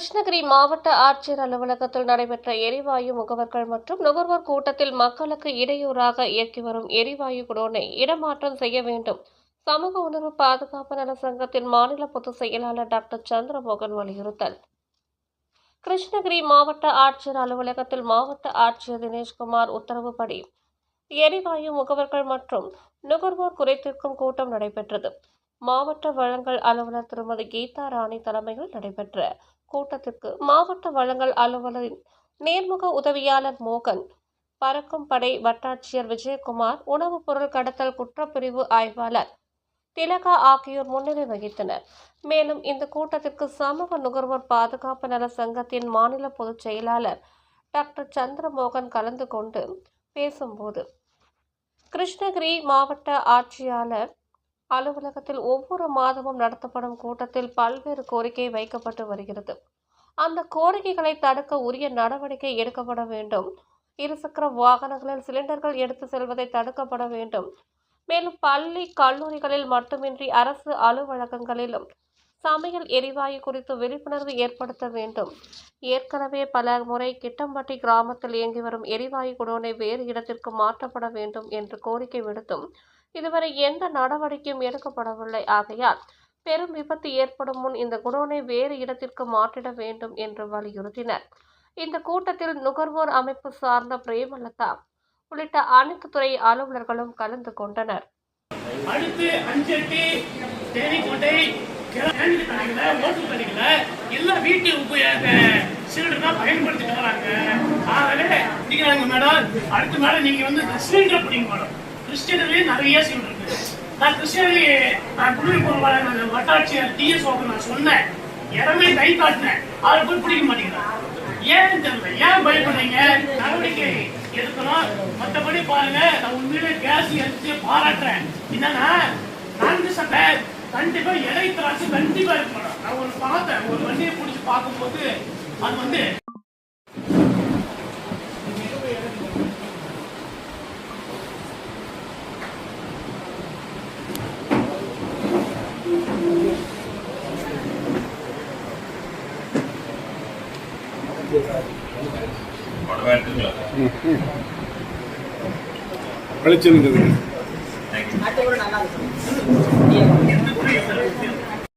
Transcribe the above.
கிருஷ்ணகிரி மாவட்ட ஆட்சியர் அலுவலகத்தில் நடைபெற்ற எரிவாயு முகவர்கள் மற்றும் நுகர்வோர் கூட்டத்தில் மக்களுக்கு இடையூறாக இயக்கி வரும் எரிவாயு குடோனை இடமாற்றம் செய்ய வேண்டும். சமூக உணர்வு பாதுகாப்பு நல சங்கத்தின் மாநில பொதுச் செயலாளர் டாக்டர் சந்திரமோகன் வலியுறுத்தல். கிருஷ்ணகிரி மாவட்ட ஆட்சியர் அலுவலகத்தில் மாவட்ட ஆட்சியர் தினேஷ்குமார் உத்தரவுப்படி எரிவாயு முகவர்கள் மற்றும் நுகர்வோர் குறைத்திருக்கும் கூட்டம் நடைபெற்றது. மாவட்ட வழங்கல் அலுவலர் திருமதி கீதா ராணி தலைமையில் நடைபெற்ற கூட்டத்திற்கு மாவட்ட வழங்கல் அலுவலரின் நேர்முக உதவியாளர் மோகன் பறக்கும் படை வட்டாட்சியர் விஜயகுமார் உணவுப் பொருள் கடத்தல் குற்றப்பிரிவு ஆய்வாளர் திலகா ஆகியோர் முன்னிலை வகித்தனர். மேலும் இந்த கூட்டத்திற்கு சமூக நுகர்வோர் பாதுகாப்பு நல சங்கத்தின் மாநில பொதுச் செயலாளர் டாக்டர் சந்திரமோகன் கலந்து கொண்டு பேசும்போது கிருஷ்ணகிரி மாவட்ட ஆட்சியாளர் அலுவலகத்தில் ஒவ்வொரு மாதமும் நடத்தப்படும் கூட்டத்தில் பல்வேறு கோரிக்கை வைக்கப்பட்டு வருகிறது. அந்த கோரிக்கைகளை தடுக்க உரிய நடவடிக்கை எடுக்கப்பட வேண்டும். இருசக்கர வாகனங்களில் சிலிண்டர்கள் எடுத்து செல்வதை தடுக்கப்பட வேண்டும். மேலும் பள்ளி கல்லூரிகளில் மட்டுமின்றி அரசு அலுவலகங்களிலும் சமையல் எரிவாயு குறித்து விழிப்புணர்வு ஏற்படுத்த வேண்டும். ஏற்கனவே பல முறை கிட்டம்பட்டி கிராமத்தில் இயங்கி வரும் எரிவாயு குடோனை வேறு இடத்திற்கு மாற்றப்பட வேண்டும் என்று கோரிக்கை விடுத்தும் இதுவரை எந்த நடவடிக்கையும் எடுக்கப்படவில்லை. ஆகையால் பெரும் விபத்து ஏற்படும் முன் இந்த குடோனை வேறு இடத்திற்கு மாற்றிட வேண்டும் என்று வலியுறுத்தினர். இந்த கூட்டத்தில் நுகர்வோர் அமைப்பு சார்ந்த பிரேமலதா உள்ளிட்ட அனைத்து துறை அலுவலர்களும் கலந்து கொண்டனர். அடுத்து அஞ்சட்டி தேனிக்கோட்டை ஓட்டு கடைகளை எல்லாம் வீட்டு உபயோக சிலிண்டர் தான் பயன்படுத்திட்டு வராங்க. ஆகவே நீங்க மேடம் அடுத்த மேடம் நீங்க வந்து சிலிண்டர் பிடிங்க மேடம். கிறிஸ்டியன்லயே நிறைய சிலிண்டர் இருக்கு. நான் கிறிஸ்டியன்லி நான் குடிமை பொருளாளர் வட்டாட்சியர் டிஎஸ் ஓக்கு நான் சொன்னேன். இடமே கை காட்டினேன். அவரை போய் பிடிக்க மாட்டேங்கிறான் ஏன்னு தெரியல? ஏன் பயப்படுறீங்க? நடவடிக்கை எடுக்கணும். மற்றபடி பாருங்க நான் உண்மையிலே கேஸ் எடுத்து பாராட்டுறேன். என்னன்னா நான்கு சட்டை கண்டிப்பா எடை திராட்சை கண்டிப்பா இருக்கணும் நான் ஒரு பார்த்தேன். ஒரு வண்டியை பிடிச்சி பார்க்கும்போது அது வந்து வெளிச்சம் இருக்குது